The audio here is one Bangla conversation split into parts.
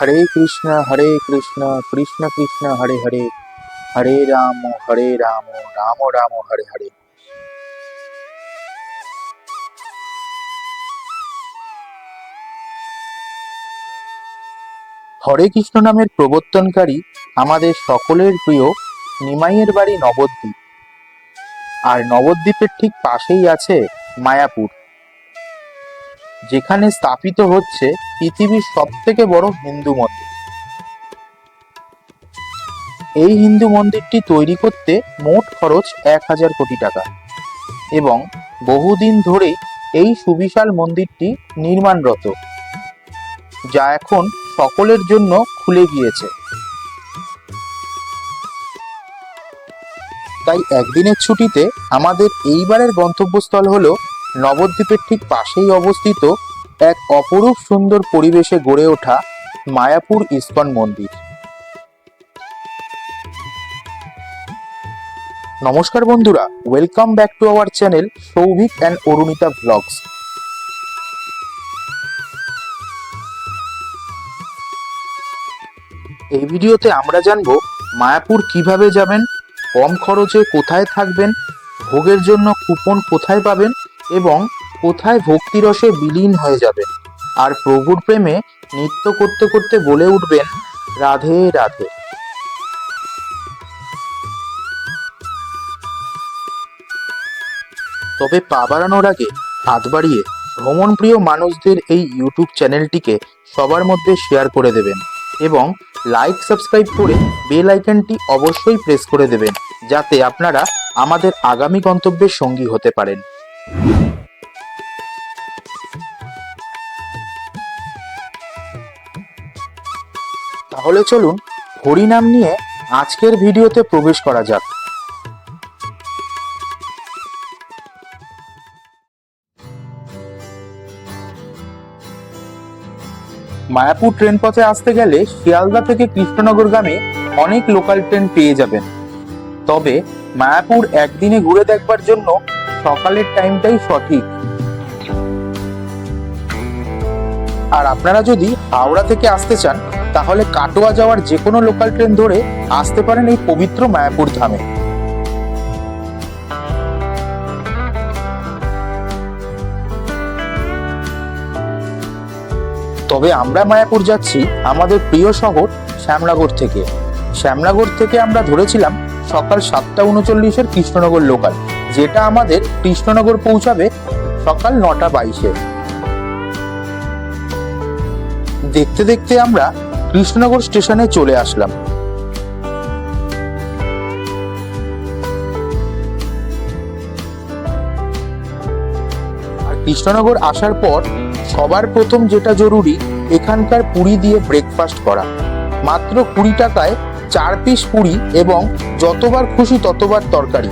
হরে কৃষ্ণ হরে কৃষ্ণ কৃষ্ণ কৃষ্ণ, হরে হরে। হরে রাম হরে রাম রাম রাম, হরে হরে। হরে কৃষ্ণ নামের প্রবর্তনকারী আমাদের সকলের প্রিয় নিমাইয়ের বাড়ি নবদ্বীপ। আর নবদ্বীপের ঠিক পাশেই আছে মায়াপুর। যেখানে স্থাপিত হচ্ছে পৃথিবীর সব থেকে বড় হিন্দু মন্দির। এই হিন্দু মন্দিরটি তৈরি করতে মোট খরচ এক হাজার কোটি টাকা এবং বহুদিন ধরেই এই সুবিশাল মন্দিরটি নির্মাণরত, যা এখন সকলের জন্য খুলে গিয়েছে। তাই একদিনের ছুটিতে আমাদের এইবারের গন্তব্যস্থল হলো নবদ্বীপের ঠিক পাশেই অবস্থিত এক অপরূপ সুন্দর পরিবেশে গড়ে ওঠা মায়াপুর ইস্কন মন্দির। নমস্কার বন্ধুরা welcome back to our channel Souvik and Arunita vlogs এই ভিডিওতে আমরা জানব মায়াপুর কীভাবে যাবেন, কম খরচে কোথায় থাকবেন, ভোগের জন্য কুপন কোথায় পাবেন এবং কোথায় ভক্তিরসে বিলীন হয়ে যাবেন। আর প্রভুর প্রেমে নৃত্য করতে করতে বলে উঠবেন, রাধে রাধে। তবে পা বাড়ানোর আগে হাত বাড়িয়ে ভ্রমণপ্রিয় মানুষদের এই ইউটিউব চ্যানেলটিকে সবার মধ্যে শেয়ার করে দেবেন এবং লাইক, সাবস্ক্রাইব করে বেল আইকনটি অবশ্যই প্রেস করে দেবেন, যাতে আপনারা আমাদের আগামী গন্তব্যের সঙ্গী হতে পারেন। তাহলে চলুন হরিনাম নিয়ে আজকের ভিডিওতে প্রবেশ করা যাক। মায়াপুর ট্রেন পথে আসতে গেলে শিয়ালদা থেকে কৃষ্ণনগরগামী অনেক লোকাল ট্রেন পেয়ে যাবেন। তবে মায়াপুর একদিনে ঘুরে দেখবার জন্য সকালের টাইমটাই সঠিক। আর আপনারা যদি হাওড়া থেকে আসতে চান, তাহলে কাটোয়া যাওয়ার যে কোনো লোকাল ট্রেন ধরে আসতে পারেন এই পবিত্র মায়াপুর ধামে। তবে আমরা মায়াপুর যাচ্ছি আমাদের প্রিয় শহর শ্যামনগর থেকে। শ্যামনগর থেকে আমরা ধরেছিলাম সকাল সাতটা উনচল্লিশের কৃষ্ণনগর লোকাল যেটা আমাদের কৃষ্ণনগর পৌঁছাবে সকাল নটা বাইশে। দেখতে দেখতে আমরা কৃষ্ণনগর স্টেশনে চলে আসলাম। কৃষ্ণনগর আসার পর সবার প্রথম যেটা জরুরি, এখানকার পুরি দিয়ে ব্রেকফাস্ট করা। মাত্র কুড়ি টাকায় চার পিস পুরি এবং যতবার খুশি ততবার তরকারি।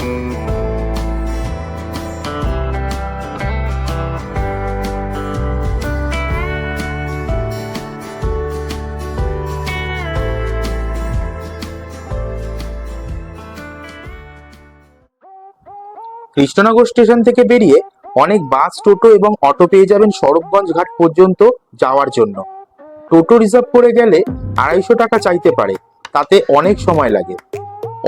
কৃষ্ণনগর স্টেশন থেকে বেরিয়ে অনেক বাস, টোটো এবং অটো পেয়ে যাবেন সরবগঞ্জ ঘাট পর্যন্ত যাওয়ার জন্য। টোটো রিজার্ভ করে গেলে আড়াইশো টাকা চাইতে পারে, তাতে অনেক সময় লাগে।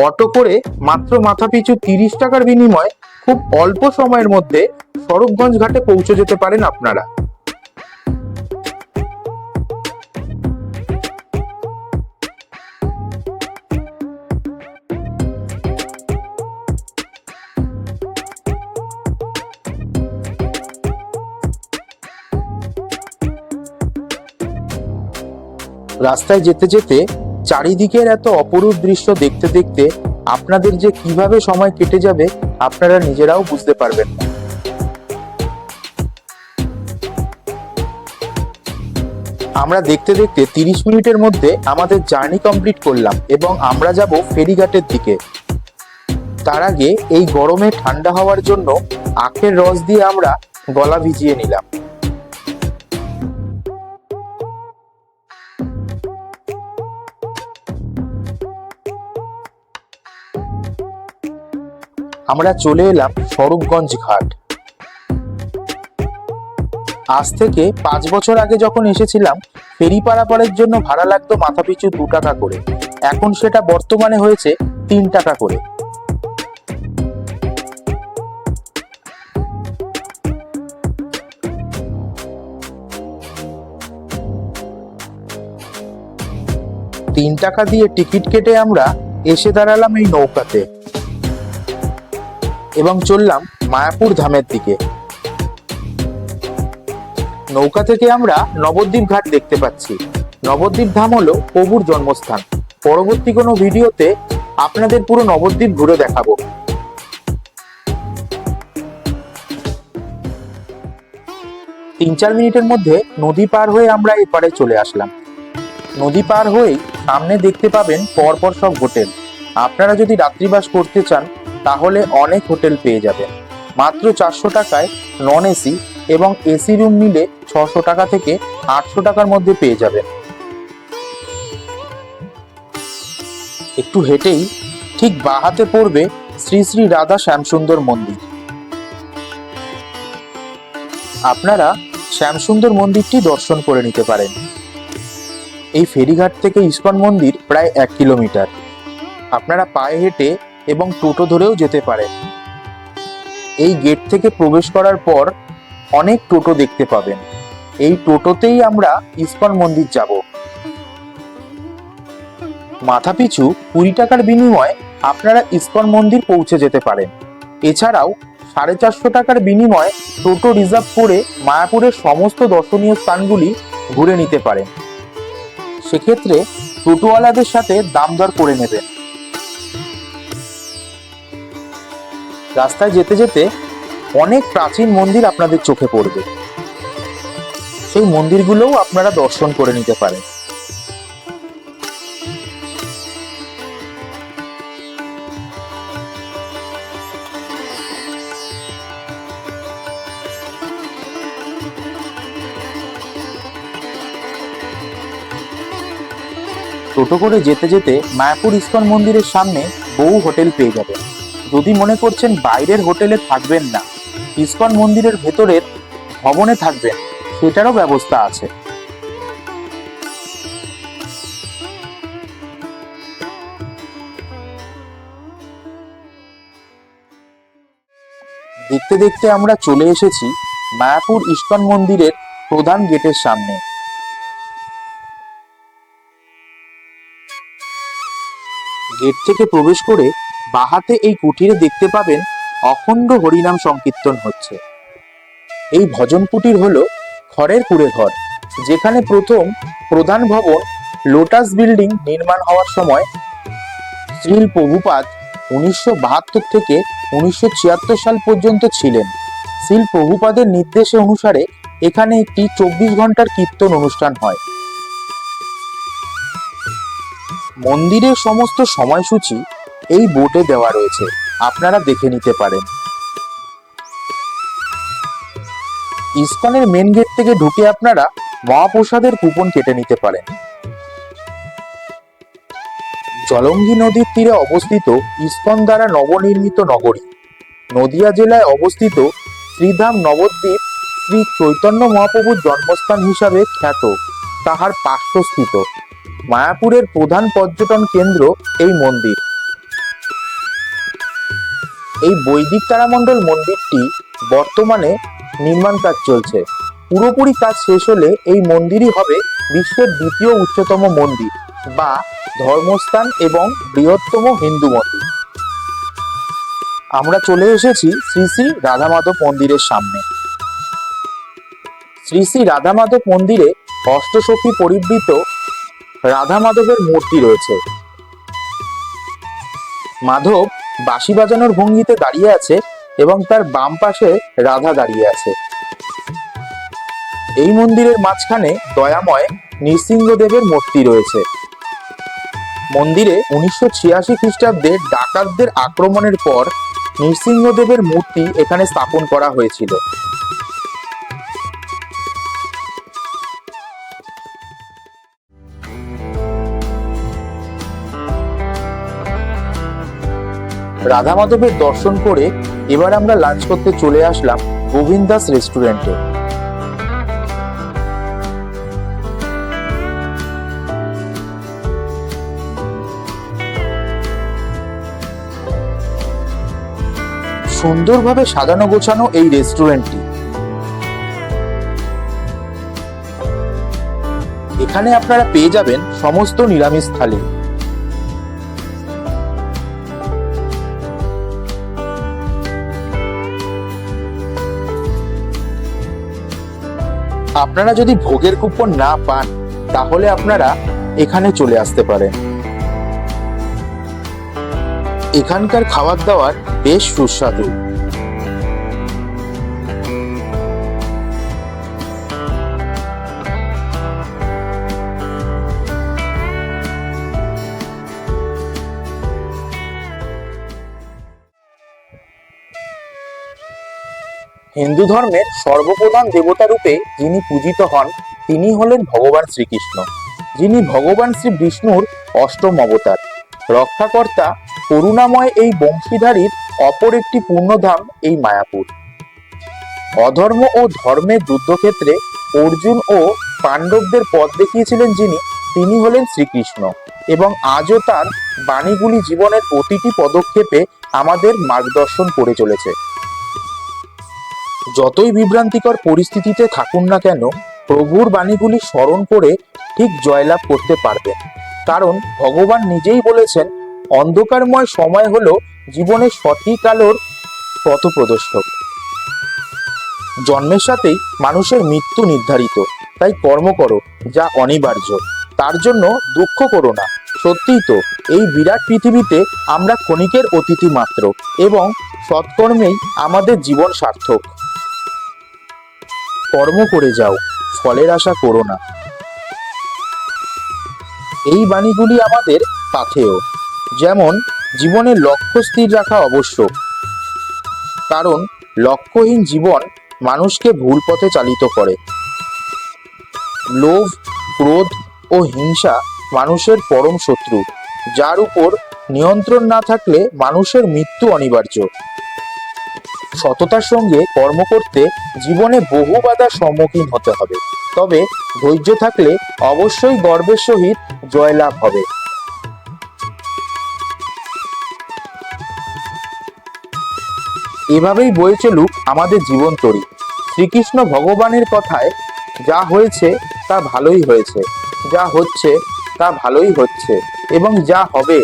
অটো করে মাত্র মাথাপিছু তিরিশ টাকার বিনিময়ে খুব অল্প সময়ের মধ্যে সরবগঞ্জ ঘাটে পৌঁছে যেতে পারেন আপনারা। রাস্তায় যেতে যেতে চারিদিকের এত অপরূপ দৃশ্য দেখতে দেখতে আপনাদের যে কীভাবে সময় কেটে যাবে, আপনারা নিজেরাও বুঝতে পারবেন না। আমরা দেখতে দেখতে তিরিশ মিনিটের মধ্যে আমাদের জার্নি কমপ্লিট করলাম এবং আমরা যাব ফেরিঘাটের দিকে। তার আগে এই গরমে ঠান্ডা হওয়ার জন্য আখের রস দিয়ে আমরা গলা ভিজিয়ে নিলাম। আমরা চলে এলাম স্বরূপগঞ্জ ঘাট। আজ থেকে পাঁচ বছর আগে যখন এসেছিলাম ফেরি পারাপারের জন্য ভাড়া লাগতো মাথাপিছু দু টাকা করে। এখন সেটা বর্তমানে হয়েছে তিন টাকা করে। তিন টাকা দিয়ে টিকিট কেটে আমরা এসে দাঁড়ালাম এই নৌকাতে। এবং চললাম মায়াপুর ধামের দিকে। নৌকা থেকে আমরা নবদ্বীপ ঘাট দেখতে পাচ্ছি। নবদ্বীপ ধাম হলো প্রভুর জন্মস্থান। পরবর্তী কোনো ভিডিওতে আপনাদের পুরো নবদ্বীপ ঘুরে দেখাবো। তিন চার মিনিটের মধ্যে নদী পার হয়ে আমরা এপারে চলে আসলাম। নদী পার হয়েই সামনে দেখতে পাবেন পরপর সব হোটেল। আপনারা যদি রাত্রিবাস করতে চান তাহলে অনেক হোটেল পেয়ে যাবেন মাত্র চারশো টাকায় নন এসি এবং এসি রুম মিলে ছশো টাকা থেকে আটশো টাকার মধ্যে পেয়ে যাবেন একটু হেঁটেই ঠিক বাহাতে পড়বে শ্রী শ্রী রাধা শ্যামসুন্দর মন্দির। আপনারা শ্যামসুন্দর মন্দিরটি দর্শন করে নিতে পারেন। এই ফেরিঘাট থেকে ইস্কন মন্দির প্রায় এক কিলোমিটার। আপনারা পায়ে হেঁটে এবং টোটো ধরেও যেতে পারেন এই গেট থেকে প্রবেশ করার পর অনেক টোটো দেখতে পাবেন। এই টোটোতেই আমরা ইস্কন মন্দির যাব। মাথাপিছু কুড়ি টাকার বিনিময়ে আপনারা ইস্কন মন্দির পৌঁছে যেতে পারেন। এছাড়াও সাড়ে চারশো টাকার বিনিময়ে টোটো রিজার্ভ করে মায়াপুরের সমস্ত দর্শনীয় স্থানগুলি ঘুরে নিতে পারেন। সেক্ষেত্রে টোটোওয়ালাদের সাথে দাম দর করে নেবেন। রাস্তায় যেতে যেতে অনেক প্রাচীন মন্দির আপনাদের চোখে পড়বে। সেই মন্দিরগুলোও আপনারা দর্শন করে নিতে পারেন। টোটো করে যেতে যেতে মায়াপুর ইস্কন মন্দিরের সামনে বহু হোটেল পেয়ে যাবেন। যদি মনে করছেন বাইরের হোটেলে থাকবেন না, ইস্কন মন্দিরের ভেতরের ভবনে থাকবেন, সেটারও ব্যবস্থা আছে। দেখতে দেখতে আমরা চলে এসেছি মায়াপুর ইস্কন মন্দিরের প্রধান গেটের সামনে। গেট থেকে প্রবেশ করে বাহাতে এই কুটিরে দেখতে পাবেন অখণ্ড হরিনাম সংকীর্তন হচ্ছে। এই ভজন কুটির হলো খড়ের কুড়ে ঘর, যেখানে প্রথম প্রধান ভবন লোটাস বিল্ডিং নির্মাণ হওয়ার সময় শ্রীল প্রভুপাদ উনিশশো থেকে উনিশশো ছিয়াত্তর সাল পর্যন্ত ছিলেন। শ্রীল প্রভুপাদের নির্দেশে অনুসারে এখানে একটি চব্বিশ ঘণ্টার কীর্তন অনুষ্ঠান হয়। মন্দিরের সমস্ত সময়সূচি এই বোর্ডে দেওয়া রয়েছে। আপনারা দেখে নিতে পারেন। ইসকনের মেন গেট থেকে ঢুকে আপনারা মহাপ্রসাদের কুপন কেটে নিতে পারেন। জলঙ্গি নদীর তীরে অবস্থিত ইসকন দ্বারা নবনির্মিত নগরী। নদিয়া জেলায় অবস্থিত শ্রীধাম নবদ্বীপ শ্রী চৈতন্য মহাপ্রভুর জন্মস্থান হিসাবে খ্যাত। তাহার পার্শ্বস্থিত। মায়াপুরের প্রধান পর্যটন কেন্দ্র এই মন্দির। এই বৈদিক তারামণ্ডল মন্দিরটি বর্তমানে নির্মাণ কাজ চলছে। পুরোপুরি কাজ শেষ হলে এই মন্দিরই হবে বিশ্বের দ্বিতীয় উচ্চতম মন্দির বা ধর্মস্থান এবং বৃহত্তম হিন্দু মন্দির। আমরা চলে এসেছি শ্রী শ্রী রাধা মাধব মন্দিরের সামনে। শ্রী শ্রী রাধা মাধব মন্দিরে অষ্টসখী পরিবৃত রাধা মাধবের মূর্তি রয়েছে। মাধব বাঁশি বাজানোর ভঙ্গিতে দাঁড়িয়ে আছে এবং তার বাম পাশে রাধা দাঁড়িয়ে আছে। এই মন্দিরের মাঝখানে দয়াময় নৃসিংহদেবের মূর্তি রয়েছে। মন্দিরে উনিশশো ছিয়াশি খ্রিস্টাব্দে ডাকাতদের আক্রমণের পর নৃসিংহদেবের মূর্তি এখানে স্থাপন করা হয়েছিল। রাধা মাধবের দর্শন করে এবার আমরা লাঞ্চ করতে চলে আসলাম গোবিন্দাস রেস্টুরেন্টে সুন্দরভাবে সাজানো গোছানো এই রেস্টুরেন্টটি এখানে আপনারা পেয়ে যাবেন সমস্ত নিরামিষ থালি। আপনারা যদি ভোগের কুপন না পান, তাহলে আপনারা এখানে চলে আসতে পারেন। এখানকার খাবার দাবার বেশ সুস্বাদু। হিন্দু ধর্মের সর্বপ্রধান দেবতা রূপে যিনি পূজিত হন, তিনি হলেন ভগবান শ্রীকৃষ্ণ। যিনি ভগবান শ্রী বিষ্ণুর অষ্টম অবতার। রক্ষাকর্তা করুণাময় এই বংশীধারীর অপর একটি পূর্ণধাম এই মায়াপুর। অধর্ম ও ধর্মের যুদ্ধক্ষেত্রে অর্জুন ও পাণ্ডবদের পথ দেখিয়েছিলেন যিনি, তিনি হলেন শ্রীকৃষ্ণ এবং আজও তার বাণীগুলি জীবনের প্রতিটি পদক্ষেপে আমাদের মার্গদর্শন করে চলেছে। যতই বিভ্রান্তিকর পরিস্থিতিতে থাকুন না কেন, প্রভুর বাণীগুলি স্মরণ করে ঠিক জয়লাভ করতে পারবেন। কারণ ভগবান নিজেই বলেছেন, অন্ধকারময় সময় হলো জীবনের সঠিক আলোর পথপ্রদর্শক। জন্মের সাথেই মানুষের মৃত্যু নির্ধারিত, তাই কর্ম করো, যা অনিবার্য। তার জন্য দুঃখ করো না। সত্যিই তো, এই বিরাট পৃথিবীতে আমরা ক্ষণিকের অতিথি মাত্র এবং সৎকর্মেই আমাদের জীবন সার্থক। কর্ম করে যাও, ফলের আশা করো না। এই বাণীগুলি আমাদের পাথেয়, যেমন জীবনে লক্ষ্য স্থির রাখা আবশ্যক কারণ লক্ষ্যহীন জীবন মানুষকে ভুল পথে চালিত করে। লোভ, ক্রোধ ও হিংসা মানুষের পরম শত্রু, যার উপর নিয়ন্ত্রণ না থাকলে মানুষের মৃত্যু অনিবার্য। সততার সঙ্গে কর্ম করতে জীবনে বহু বাধার সম্মুখীন হতে হবে। তবে ধৈর্য থাকলে অবশ্যই গর্বের সহিত জয়লাভ হবে। এভাবেই বয়ে চলুক আমাদের জীবন তরি। শ্রীকৃষ্ণ ভগবানের কথায় যা হয়েছে তা ভালোই হয়েছে, যা হচ্ছে তা ভালোই হচ্ছে, এবং যা হবে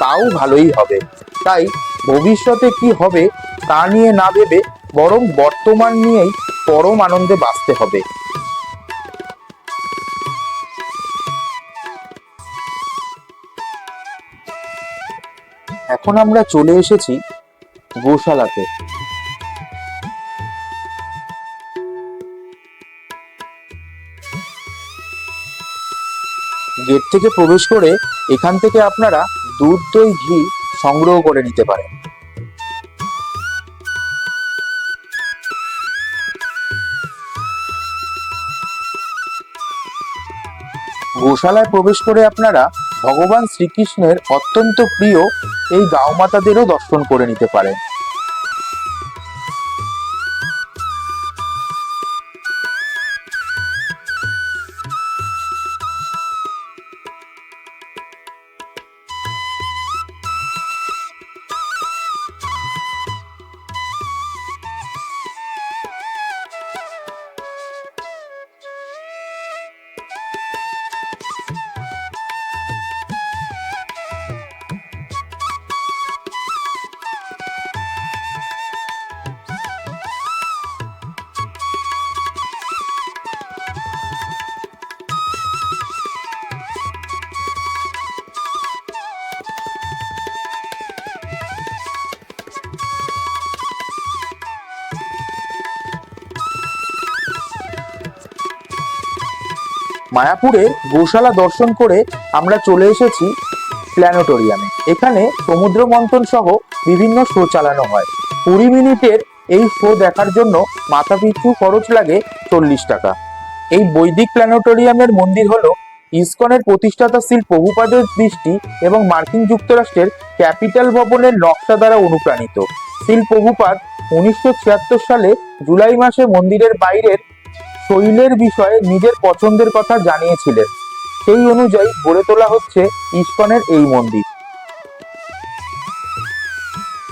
তাও ভালোই হবে। তাই ভবিষ্যতে কি হবে তা নিয়ে না ভেবে বরং বর্তমান নিয়েই পরম আনন্দে বাঁচতে হবে। এখন আমরা চলে এসেছি গোশালাতে। গেট থেকে প্রবেশ করে এখান থেকে আপনারা দুধ, দই, ঘি সংগ্রহ করে নিতে পারেন। গোশালায় প্রবেশ করে আপনারা ভগবান শ্রীকৃষ্ণের অত্যন্ত প্রিয় এই গাওমাতাদেরও দর্শন করে নিতে পারেন। মায়াপুরের গোশালা দর্শন করে আমরা চলে এসেছি প্ল্যানেটোরিয়ামে। এখানে সমুদ্র মন্থন সহ বিভিন্ন শো চালানো হয়। কুড়ি মিনিটের এই শো দেখার জন্য মাথা পিছু খরচ লাগে চল্লিশ টাকা। এই বৈদিক প্ল্যানেটোরিয়ামের মন্দির হলো ইসকনের প্রতিষ্ঠাতা শ্রী প্রভুপাদের দৃষ্টি এবং মার্কিন যুক্তরাষ্ট্রের ক্যাপিটাল ভবনের নকশা দ্বারা অনুপ্রাণিত। শ্রী প্রভুপাদ উনিশশো সালে জুলাই মাসে মন্দিরের বাইরের শৈলের বিষয়ে নিজের পছন্দের কথা জানিয়েছিলেন। সেই অনুযায়ী গড়ে তোলা হচ্ছে ইস্কনের এই মন্দির।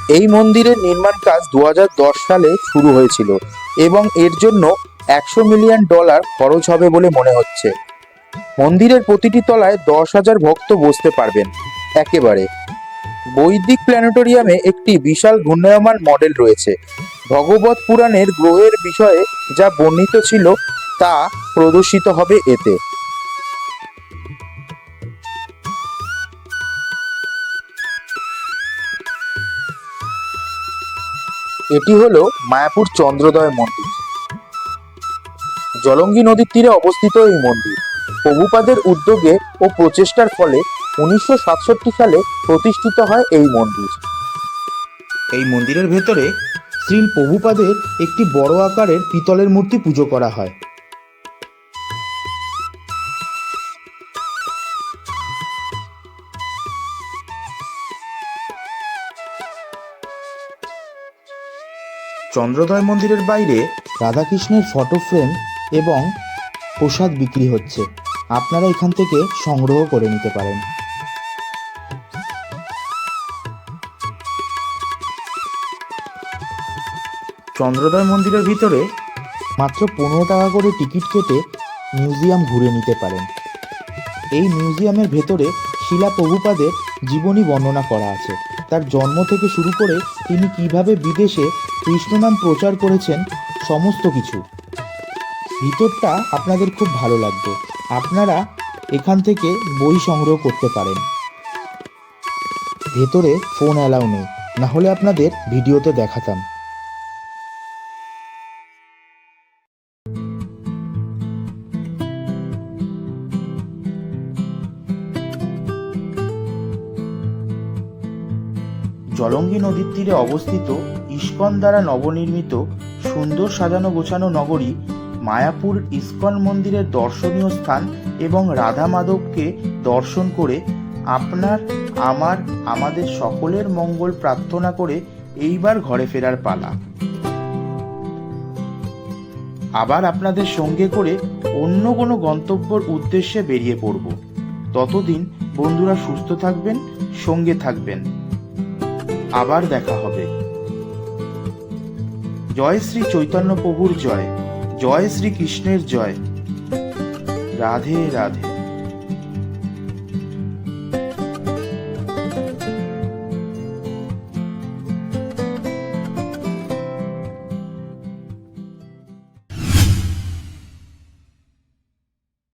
এই মন্দিরের নির্মাণ কাজ দু হাজার দশ সালে শুরু হয়েছিল এবং এর জন্য একশো মিলিয়ন ডলার খরচ হবে বলে মনে হচ্ছে। মন্দিরের প্রতিটি তলায় দশ হাজার ভক্ত বসতে পারবেন একেবারে। বৈদিক প্ল্যানেটোরিয়ামে একটি বিশাল ঘূর্ণায়মান মডেল রয়েছে। ভগবত পুরাণের গ্রহের বিষয়ে যা বর্ণিত ছিল তা প্রদর্শিত হবে এতে। এটি হলো মায়াপুর চন্দ্রদয় মন্দির। জলঙ্গি নদীর তীরে অবস্থিত এই মন্দির। প্রভুপাদের উদ্যোগে ও প্রচেষ্টার ফলে উনিশশো সাতষট্টি সালে প্রতিষ্ঠিত হয় এই মন্দির। এই মন্দিরের ভেতরে শ্রীল প্রভুপাদের একটি বড় আকারের পিতলের মূর্তি পুজো করা হয়। চন্দ্রোদয় মন্দিরের বাইরে রাধাকৃষ্ণের ফটো ফ্রেম এবং প্রসাদ বিক্রি হচ্ছে। আপনারা এখান থেকে সংগ্রহ করে নিতে পারেন। চন্দ্রোদয় মন্দিরের ভিতরে মাত্র পনেরো টাকা করে টিকিট কেটে মিউজিয়াম ঘুরে নিতে পারেন। এই মিউজিয়ামের ভেতরে শিলা প্রভুপাদের জীবনী বর্ণনা করা আছে। তার জন্ম থেকে শুরু করে তিনি কীভাবে বিদেশে কৃষ্ণনাম প্রচার করেছেন, সমস্ত কিছু। ভিতরটা আপনাদের খুব ভালো লাগবে। আপনারা এখান থেকে বই সংগ্রহ করতে পারেন। ভেতরে ফোন অ্যালাউ নেই। না হলে আপনাদের ভিডিওতে দেখাতাম। জলঙ্গি নদীর তীরে অবস্থিত ইস্কন দ্বারা নবনির্মিত সুন্দর সাজানো গোছানো নগরী মায়াপুর ইস্কন মন্দিরের দর্শনীয় স্থান এবং রাধা মাধবকে দর্শন করে আপনার, আমার, আমাদের সকলের মঙ্গল প্রার্থনা করে এইবার ঘরে ফেরার পালা। আবার আপনাদের সঙ্গে করে অন্য কোনো গন্তব্যর উদ্দেশ্যে বেরিয়ে পড়ব। ততদিন বন্ধুরা সুস্থ থাকবেন, সঙ্গে থাকবেন। আবার দেখা হবে। জয় শ্রী চৈতন্য প্রভুর জয় জয় শ্রী কৃষ্ণের জয়। রাধে রাধে।